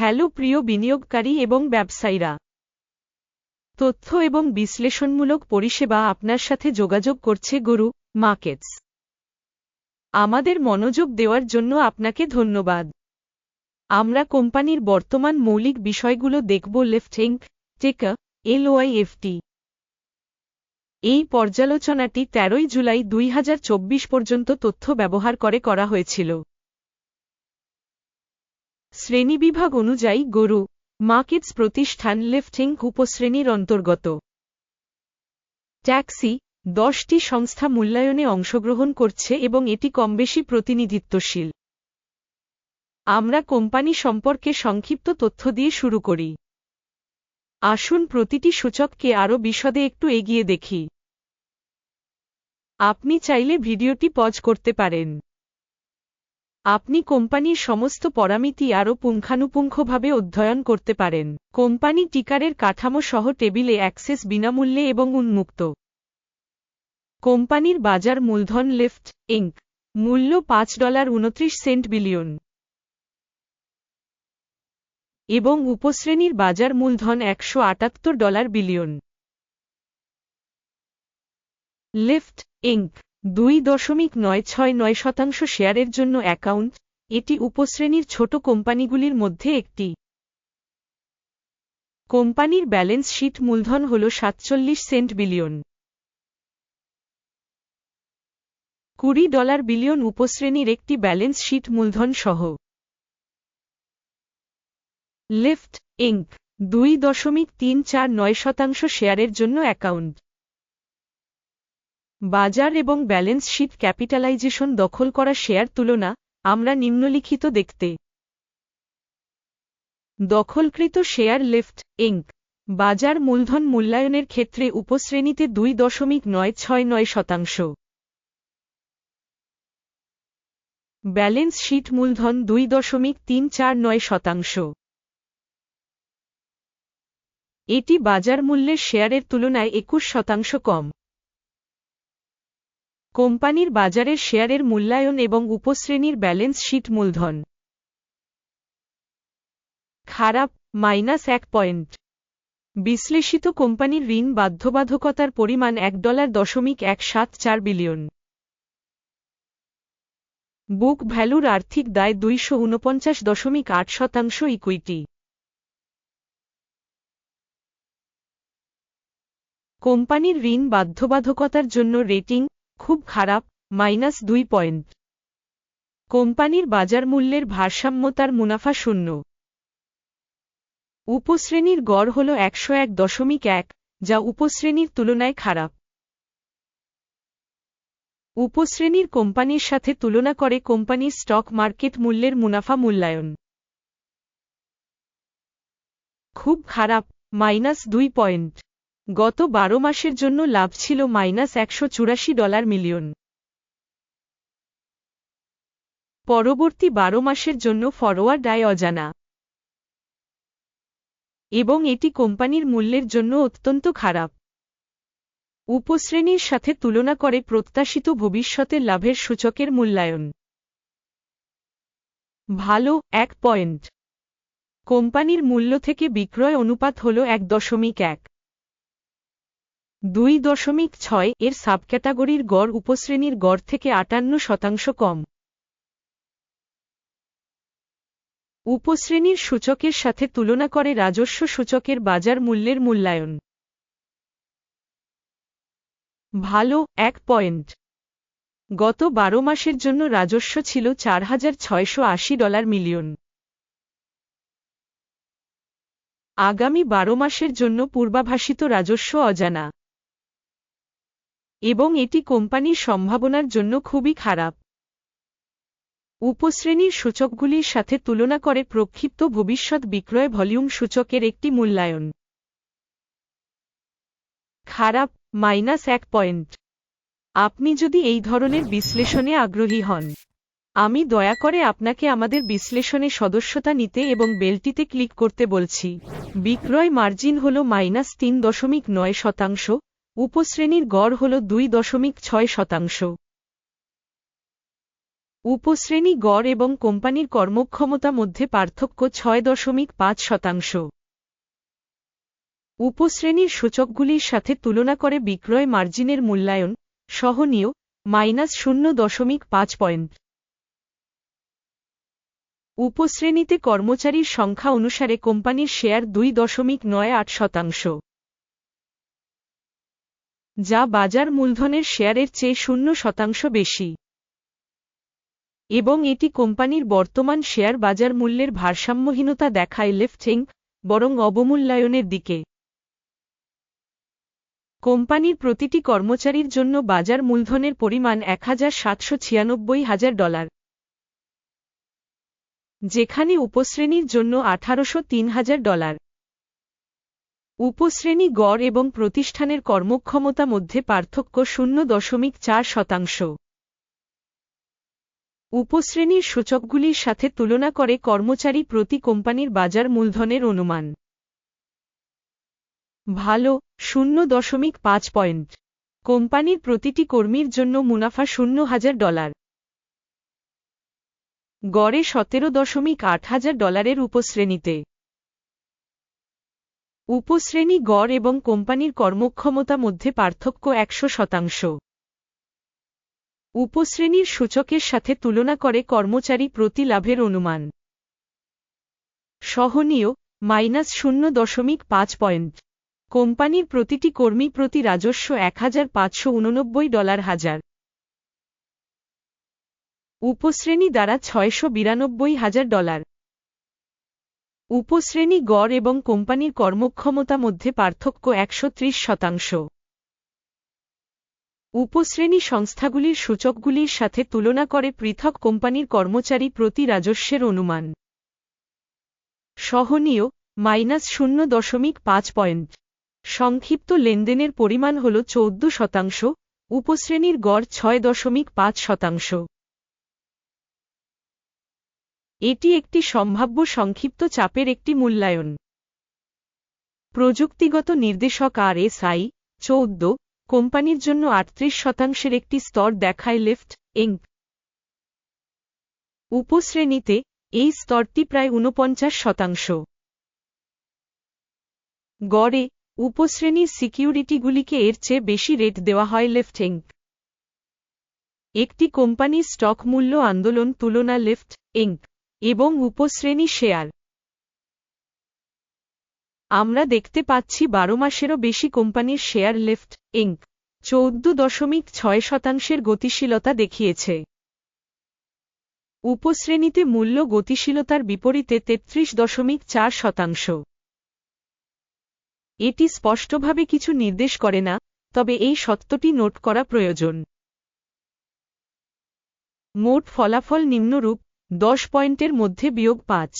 Hello প্রিয় বিনিয়োগকারী এবং ব্যবসায়ীরা। তথ্য এবং বিশ্লেষণমূলক পরিষেবা আপনার সাথে যোগাযোগ করছে গুরু, মার্কেটস। আমাদের মনোযোগ দেওয়ার জন্য আপনাকে ধন্যবাদ। আমরা কোম্পানির বর্তমান মৌলিক বিষয়গুলো দেখব লেফটেঙ্ক টেকা, এলওআইএফটি। এই পর্যালোচনাটি তেরোই জুলাই দুই হাজার চব্বিশ পর্যন্ত তথ্য ব্যবহার করে করা হয়েছিল। শ্রেণীবিভাগ অনুযায়ী গরু, মার্কেটস প্রতিষ্ঠান লেফটিং উপশ্রেণীর অন্তর্গত। ট্যাক্সি, দশটি সংস্থা মূল্যায়নে অংশগ্রহণ করছে এবং এটি কমবেশি প্রতিনিধিত্বশীল। আমরা কোম্পানি সম্পর্কে সংক্ষিপ্ত তথ্য দিয়ে শুরু করি। আসুন প্রতিটি সূচককে আরও বিশদে একটু এগিয়ে দেখি। আপনি চাইলে ভিডিওটি পজ করতে পারেন। আপনি কোম্পানির সমস্ত পরামিতি আরও পুঙ্খানুপুঙ্খভাবে অধ্যয়ন করতে পারেন। কোম্পানি টিকারের কাঠামো সহ টেবিলে অ্যাক্সেস বিনামূল্যে এবং উন্মুক্ত। কোম্পানির বাজার মূলধন লিফট, ইঙ্ক। মূল্য পাঁচ ডলার উনত্রিশ সেন্ট বিলিয়ন। এবং উপশ্রেণীর বাজার মূলধন একশো আটাত্তর ডলার বিলিয়ন। Lift, ink. দুই দশমিক নয় ছয় নয় শতাংশ শেয়ারের জন্য অ্যাকাউন্ট, এটি উপশ্রেণীর ছোট কোম্পানিগুলির মধ্যে একটি। কোম্পানির ব্যালেন্স শীট মূলধন হল সাতচল্লিশ সেন্ট বিলিয়ন। কুড়ি ডলার বিলিয়ন উপশ্রেণীর একটি ব্যালেন্স শীট মূলধন সহ। লিফট, ইঙ্ক, দুই দশমিক তিন চার নয় শতাংশ শেয়ারের জন্য অ্যাকাউন্ট। বাজার এবং ব্যালেন্স শীট ক্যাপিটালাইজেশন দখল করা শেয়ার তুলনা, আমরা নিম্নলিখিত দেখতে। দখলকৃত শেয়ার লিফট, ইঙ্ক। বাজার মূলধন মূল্যায়নের ক্ষেত্রে উপশ্রেণীতে দুই দশমিক নয় ছয় নয় শতাংশ। ব্যালেন্স শীট মূলধন দুই দশমিক তিন চার নয় শতাংশ। এটি বাজার মূল্যের শেয়ারের তুলনায় একুশ শতাংশ কম। কোম্পানির বাজারের শেয়ারের মূল্যায়ন এবং উপশ্রেণীর ব্যালেন্স শীট মূলধন। খারাপ, মাইনাস এক পয়েন্ট। বিশ্লেষিত কোম্পানির ঋণ বাধ্যবাধকতার পরিমাণ এক ডলার দশমিক এক সাত চার বিলিয়ন। বুক ভ্যালুর আর্থিক দায় দুইশো উনপঞ্চাশ দশমিক আট শতাংশ ইকুইটি। কোম্পানির ঋণ বাধ্যবাধকতার জন্য রেটিং খুব খারাপ, মাইনাস দুই পয়েন্ট। কোম্পানির বাজার মূল্যের ভারসাম্যতার মুনাফা শূন্য। উপশ্রেণীর গড় হল একশো এক দশমিক এক, যা উপশ্রেণীর তুলনায় খারাপ। উপশ্রেণীর কোম্পানির সাথে তুলনা করে কোম্পানির স্টক মার্কেট মূল্যের মুনাফা মূল্যায়ন। খুব খারাপ, মাইনাস দুই পয়েন্ট। গত বারো মাসের জন্য লাভ ছিল মাইনাস একশো চুরাশি ডলার মিলিয়ন। পরবর্তী বারো মাসের জন্য ফরওয়ার্ড আয় অজানা। এবং এটি কোম্পানির মূল্যের জন্য অত্যন্ত খারাপ। উপশ্রেণীর সাথে তুলনা করে প্রত্যাশিত ভবিষ্যতের লাভের সূচকের মূল্যায়ন। ভালো, এক পয়েন্ট। কোম্পানির মূল্য থেকে বিক্রয় অনুপাত হল এক দশমিক এক। দুই দশমিক ছয় এর সাবক্যাটাগরির গড় উপশ্রেণীর গড় থেকে আটান্ন শতাংশ কম। উপশ্রেণীর সূচকের সাথে তুলনা করে রাজস্ব সূচকের বাজার মূল্যের মূল্যায়ন। ভালো, এক পয়েন্ট। গত বারো মাসের জন্য রাজস্ব ছিল চার হাজার ছয়শো আশি ডলার মিলিয়ন। আগামী বারো মাসের জন্য পূর্বাভাসিত রাজস্ব অজানা। এবং এটি কোম্পানির সম্ভাবনার জন্য খুবই খারাপ। উপশ্রেণীর সূচকগুলির সাথে তুলনা করে প্রক্ষিপ্ত ভবিষ্যৎ বিক্রয় ভলিউম সূচকের একটি মূল্যায়ন। খারাপ, মাইনাস এক পয়েন্ট। আপনি যদি এই ধরনের বিশ্লেষণে আগ্রহী হন, আমি দয়া করে আপনাকে আমাদের বিশ্লেষণে সদস্যতা নিতে এবং বেলটিতে ক্লিক করতে বলছি। বিক্রয় মার্জিন হল মাইনাস তিন দশমিক নয় শতাংশ উপশ্রেণীর গড় হল দুই দশমিক ছয় শতাংশ। উপশ্রেণী গড় এবং কোম্পানির কর্মক্ষমতা মধ্যে পার্থক্য ছয় দশমিক পাঁচ শতাংশ। উপশ্রেণীর সূচকগুলির সাথে তুলনা করে বিক্রয় মার্জিনের মূল্যায়ন, সহনীয়, মাইনাস শূন্য দশমিক পাঁচ পয়েন্ট। উপশ্রেণীতে কর্মচারীর সংখ্যা অনুসারে কোম্পানির শেয়ার দুই দশমিক নয় আট শতাংশ। যা বাজার মূলধনের শেয়ারের চেয়ে শূন্য শতাংশ বেশি। এবং এটি কোম্পানির বর্তমান শেয়ার বাজার মূল্যের ভারসাম্যহীনতা দেখায় লেফটিং বরং অবমূল্যায়নের দিকে। কোম্পানির প্রতিটি কর্মচারীর জন্য বাজার মূলধনের পরিমাণ এক হাজার ডলার। যেখানে উপশ্রেণীর জন্য আঠারোশো হাজার ডলার। উপশ্রেণী গড় এবং প্রতিষ্ঠানের কর্মক্ষমতা মধ্যে পার্থক্য শূন্য দশমিক চার শতাংশ। উপশ্রেণীর সূচকগুলির সাথে তুলনা করে কর্মচারী প্রতি কোম্পানির বাজার মূলধনের অনুমান। ভালো, শূন্য দশমিক পাঁচ পয়েন্ট। কোম্পানির প্রতিটি কর্মীর জন্য মুনাফা শূন্য হাজার ডলার। গড়ে সতেরো দশমিক আট হাজার ডলারের উপশ্রেণীতে। উপশ্রেণী গড় এবং কোম্পানির কর্মক্ষমতা মধ্যে পার্থক্য একশো শতাংশ। উপশ্রেণীর সূচকের সাথে তুলনা করে কর্মচারী প্রতি লাভের অনুমান। সহনীয়, মাইনাস শূন্য দশমিক পাঁচ পয়েন্ট। কোম্পানির প্রতিটি কর্মী প্রতি রাজস্ব এক হাজার পাঁচশো উননব্বই ডলার হাজার। উপশ্রেণী দ্বারা ছয়শো বিরানব্বই হাজার ডলার। উপশ্রেণী গড় এবং কোম্পানির কর্মক্ষমতা মধ্যে পার্থক্য একশো ত্রিশ শতাংশ। উপশ্রেণী সংস্থাগুলির সূচকগুলির সাথে তুলনা করে পৃথক কোম্পানির কর্মচারী প্রতি রাজস্বের অনুমান। সহনীয়, মাইনাস শূন্য দশমিক পাঁচ পয়েন্ট। সংক্ষিপ্ত লেনদেনের পরিমাণ হল চৌদ্দ শতাংশ, উপশ্রেণীর গড় ছয় দশমিক পাঁচ শতাংশ। এটি একটি সম্ভাব্য সংক্ষিপ্ত চাপের একটি মূল্যায়ন। প্রযুক্তিগত নির্দেশক আর এস আই চৌদ্দ, কোম্পানির জন্য আটত্রিশ শতাংশের একটি স্তর দেখায় লিফট, ইঙ্ক। উপশ্রেণীতে, এই স্তরটি প্রায় ঊনপঞ্চাশ শতাংশ। গড়ে, উপশ্রেণীর সিকিউরিটিগুলিকে এর চেয়ে বেশি রেট দেওয়া হয় লেফট, ইঙ্ক। একটি কোম্পানির স্টক মূল্য আন্দোলন তুলনা লিফট, ইঙ্ক। এবং উপশ্রেণী শেয়ার আমরা দেখতে পাচ্ছি বারো মাসেরও বেশি কোম্পানির শেয়ার লিফট, ইঙ্ক, চৌদ্দ দশমিক ছয় শতাংশের গতিশীলতা দেখিয়েছে। উপশ্রেণীতে মূল্য গতিশীলতার বিপরীতে তেত্রিশ দশমিক চার শতাংশ। এটি স্পষ্টভাবে কিছু নির্দেশ করে না, তবে এই সত্যটি নোট করা প্রয়োজন। মোট ফলাফল নিম্নরূপ দশ পয়েন্টের মধ্যে বিয়োগ পাঁচ।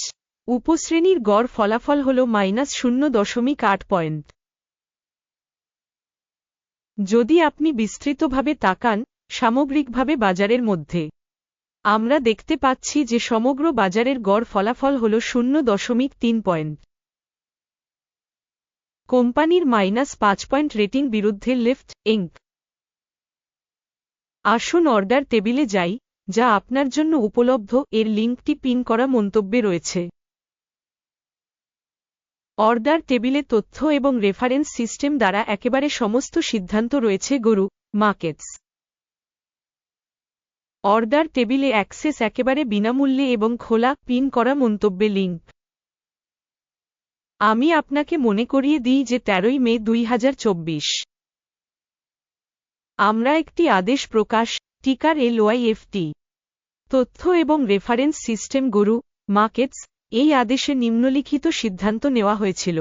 উপশ্রেণীর গড় ফলাফল হল মাইনাস শূন্য দশমিক আট পয়েন্ট। যদি আপনি বিস্তৃতভাবে তাকান, সামগ্রিকভাবে বাজারের মধ্যে, আমরা দেখতে পাচ্ছি যে সমগ্র বাজারের গড় ফলাফল হল শূন্য দশমিক তিন পয়েন্ট। কোম্পানির মাইনাস পাঁচ পয়েন্ট রেটিং বিরুদ্ধে লিফট, ইঙ্ক। আসুন অর্ডার টেবিলে যাই। যা আপনার জন্য উপলব্ধ, এর লিঙ্কটি পিন করা মন্তব্যে রয়েছে। অর্ডার টেবিলে তথ্য এবং রেফারেন্স সিস্টেম দ্বারা একেবারে সমস্ত সিদ্ধান্ত রয়েছে, গরু, মার্কেটস। অর্ডার টেবিলে অ্যাক্সেস একেবারে বিনামূল্যে এবং খোলা, পিন করা মন্তব্যে লিঙ্ক। আমি আপনাকে মনে করিয়ে দিই যে তেরোই মে দুই হাজার চব্বিশ। আমরা একটি আদেশ প্রকাশ, টিকার এলওয়াইএফটি। তথ্য এবং রেফারেন্স সিস্টেম গুরু মার্কেটস এই আদেশে নিম্নলিখিত সিদ্ধান্ত নেওয়া হয়েছিল।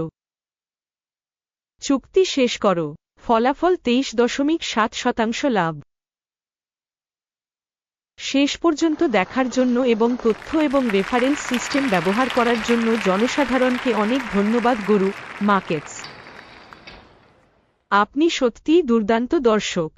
চুক্তি শেষ করো। ফলাফল তেইশ দশমিক সাত শতাংশ লাভ। শেষ পর্যন্ত দেখার জন্য এবং তথ্য এবং রেফারেন্স সিস্টেম ব্যবহার করার জন্য জনসাধারণকে অনেক ধন্যবাদ গুরু মার্কেটস আপনি সত্যিই দুর্দান্ত দর্শক।